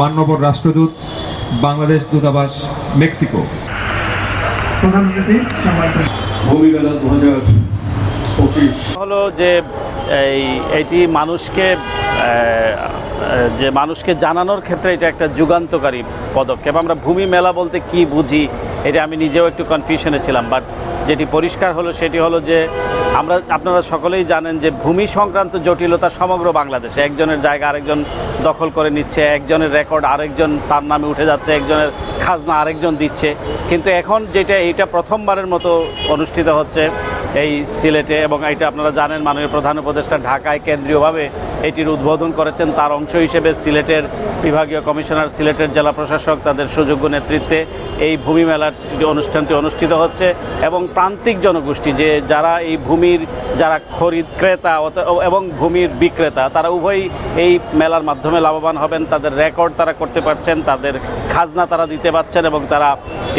মান্যবর রাষ্ট্রদূত বাংলাদেশ দূতাবাস মেক্সিকো। দু হাজার হলো যে এই এটি মানুষকে যে মানুষকে জানানোর ক্ষেত্রে এটা একটা যুগান্তকারী পদক্ষেপ। আমরা ভূমি মেলা বলতে কি বুঝি এটা আমি নিজেও একটু কনফিউশনে ছিলাম বাট যেটি পরিষ্কার হলো সেটি হলো যে আমরা, আপনারা সকলেই জানেন যে ভূমি সংক্রান্ত জটিলতা সমগ্র বাংলাদেশে। একজনের জায়গা আরেকজন দখল করে নিচ্ছে, একজনের রেকর্ড আরেকজন তার নামে উঠে যাচ্ছে, একজনের খাজনা আরেকজন দিচ্ছে। কিন্তু এখন যেটা, এইটা প্রথমবারের মতো অনুষ্ঠিত হচ্ছে। এই সিলেটে এবং এটা আপনারা জানেন, মাননীয় প্রধান উপদেষ্টা ঢাকায় কেন্দ্রীয়ভাবে এটির উদ্বোধন করেছেন। তার অংশ হিসেবে সিলেটের বিভাগীয় কমিশনার, সিলেটের জেলা প্রশাসক তাদের সুযোগ্য নেতৃত্বে এই ভূমি মেলার অনুষ্ঠানটি অনুষ্ঠিত হচ্ছে এবং প্রান্তিক জনগোষ্ঠী যে যারা এই ভূমির যারা খরিদ ক্রেতা এবং ভূমির বিক্রেতা, তারা উভয়ই এই মেলার মাধ্যমে লাভবান হবেন। তাদের রেকর্ড তারা করতে পারছেন, তাদের খাজনা তারা দিতে পারছেন এবং তারা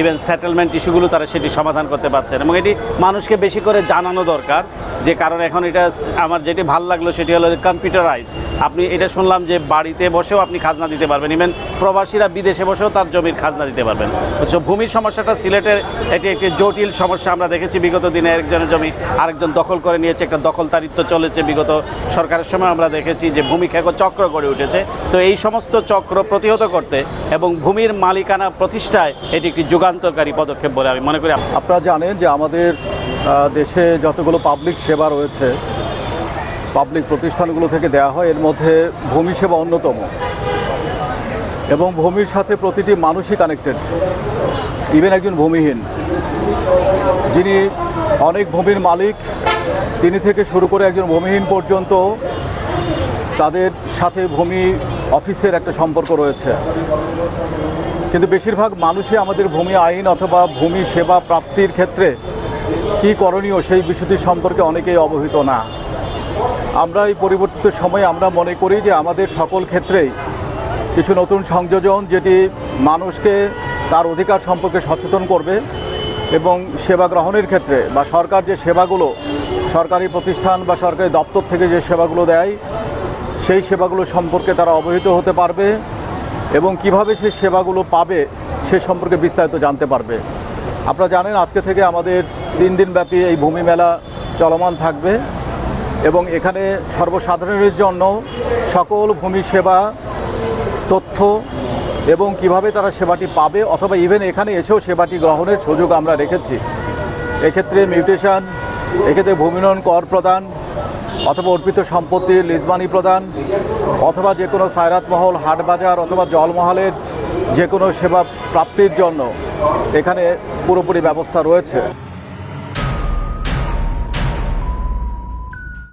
ইভেন সেটেলমেন্ট ইস্যুগুলো তারা সেটি সমাধান করতে পারছেন এবং এটি মানুষকে বেশি করে জানানো দরকার। যে কারণ এখন এটা আমার যেটি ভালো লাগল সেটি হলো কম্পিউটারাইজড আপনি এটা শুনলাম যে বাড়িতে বসেও আপনি খাজনা দিতে পারবেন। ইভেন প্রবাসীরা বিদেশে বসেও তার জমির খাজনা দিতে পারবেন। ভূমির সমস্যাটা সিলেটের এটি একটি জটিল সমস্যা। আমরা দেখেছি বিগত দিনে একজনের জমি আরেকজন দখল করে নিয়েছে। একটা দখলদারিত্ব চলেছে বিগত সরকারের সময়। আমরা দেখেছি যে ভূমি খেক চক্র গড়ে উঠেছে। তো এই সমস্ত চক্র প্রতিহত করতে এবং ভূমির মালিকানা প্রতিষ্ঠায় এটি একটি যুগান্তকারী পদক্ষেপ বলে আমি মনে করি। আপনারা জানেন যে আমাদের আহ, দেশে যতগুলো পাবলিক সেবা রয়েছে পাবলিক প্রতিষ্ঠানগুলো থেকে দেওয়া হয়, এর মধ্যে ভূমি সেবা অন্যতম। এবং ভূমির সাথে প্রতিটি মানুষই কানেক্টেড ইভেন একজন ভূমিহীন। যিনি অনেক ভূমির মালিক, তিনি থেকে শুরু করে একজন ভূমিহীন পর্যন্ত তাদের সাথে ভূমি অফিসের একটা সম্পর্ক রয়েছে। কিন্তু বেশিরভাগ মানুষই আমাদের ভূমি আইন অথবা ভূমি সেবা প্রাপ্তির ক্ষেত্রে কী করণীয় সেই বিষয়টি সম্পর্কে অনেকেই অবহিত না। আমরা এই পরিবর্তিত সময়ে আমরা মনে করি যে আমাদের সকল ক্ষেত্রেই কিছু নতুন সংযোজন যেটি মানুষকে তার অধিকার সম্পর্কে সচেতন করবে এবং সেবা গ্রহণের ক্ষেত্রে বা সরকার যে সেবাগুলো, সরকারি প্রতিষ্ঠান বা সরকারি দপ্তর থেকে যে সেবাগুলো দেয়, সেই সেবাগুলো সম্পর্কে তারা অবহিত হতে পারবে এবং কীভাবে সেই সেবাগুলো পাবে সে সম্পর্কে বিস্তারিত জানতে পারবে। আপনারা জানেন আজকে থেকে আমাদের তিন দিনব্যাপী এই ভূমি মেলা চলমান থাকবে এবং এখানে সর্বসাধারণের জন্য সকল ভূমি সেবা, তথ্য এবং কীভাবে তারা সেবাটি পাবে অথবা ইভেন এখানে এসেও সেবাটি গ্রহণের সুযোগ আমরা রেখেছি। এক্ষেত্রে মিউটেশন, এক্ষেত্রে ভূমিনয়ন কর প্রদান অথবা অর্পিত সম্পত্তির লিজবানি প্রদান অথবা যে কোনো সায়রাত মহল হাট বাজার অথবা জলমহলের যে কোনো সেবা প্রাপ্তির জন্য এখানে পুরোপুরি ব্যবস্থা রয়েছে।